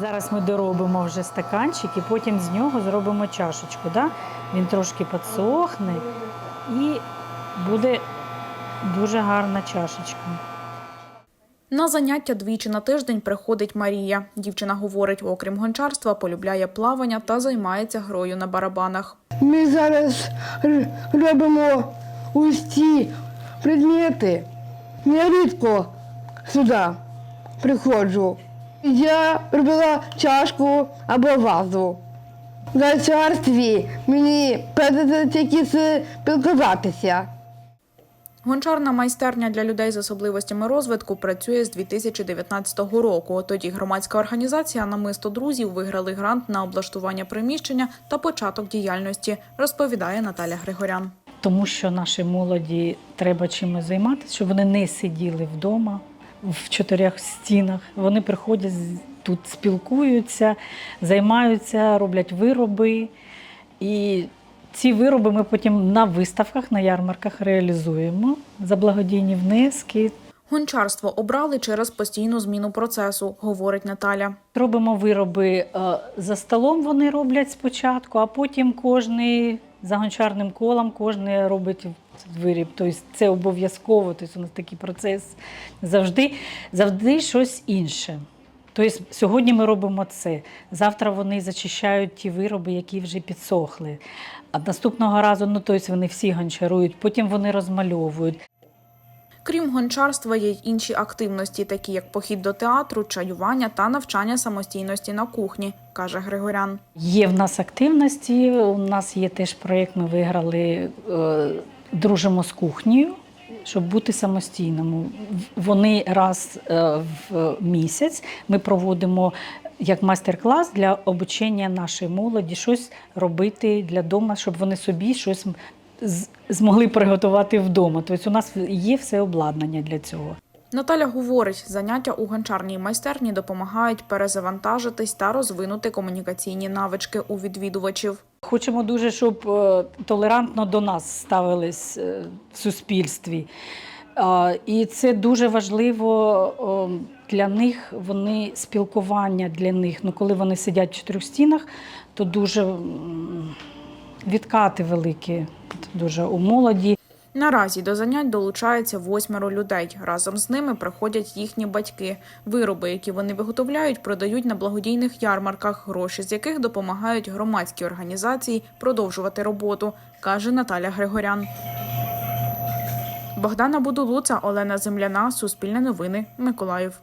Зараз ми доробимо вже стаканчик і потім з нього зробимо чашечку. Да? Він трошки підсохне і буде дуже гарна чашечка. На заняття двічі на тиждень приходить Марія. Дівчина говорить, окрім гончарства, полюбляє плавання та займається грою на барабанах. Ми зараз робимо усі предмети. Я рідко сюди приходжу. Я робила чашку або вазу. В гончарстві мені тільки спілкуватися. Гончарна майстерня для людей з особливостями розвитку працює з 2019 року. Тоді громадська організація Намисто друзів виграли грант на облаштування приміщення та початок діяльності, розповідає Наталя Григорян. Тому що нашій молоді треба чимось займатися, щоб вони не сиділи вдома в чотирьох стінах. Вони приходять тут, спілкуються, займаються, роблять вироби. І ці вироби ми потім на виставках, на ярмарках реалізуємо за благодійні внески. Гончарство обрали через постійну зміну процесу, говорить Наталя. Робимо вироби е, за столом, вони роблять спочатку, а потім кожний за гончарним колом, кожен робить виріб. Тобто це обов'язково. Тобто у нас такий процес завжди, завжди щось інше. Тобто сьогодні ми робимо це. Завтра вони зачищають ті вироби, які вже підсохли. А наступного разу, ну тобто вони всі гончарують, потім вони розмальовують. Крім гончарства, є й інші активності, такі як похід до театру, чаювання та навчання самостійності на кухні, каже Григорян. Є в нас активності. У нас є теж проєкт. Ми виграли е, дружимо з кухнею, щоб бути самостійними. Вони раз е, в місяць ми проводимо як майстер-клас для обучення нашої молоді, щось робити для дому, щоб вони собі щось змогли приготувати вдома. Тобто у нас є все обладнання для цього. Наталя говорить, заняття у гончарній майстерні допомагають перезавантажитись та розвинути комунікаційні навички у відвідувачів. Хочемо дуже, щоб е, толерантно до нас ставились е, в суспільстві. І це дуже важливо для них. Вони спілкування для них. Ну, коли вони сидять в чотирьох стінах, то дуже відкати великі, дуже у молоді. Наразі до занять долучається восьмеро людей. Разом з ними приходять їхні батьки. Вироби, які вони виготовляють, продають на благодійних ярмарках, гроші з яких допомагають громадські організації продовжувати роботу, каже Наталя Григорян. Богдана Будулуца, Олена Земляна, Суспільне новини, Миколаїв.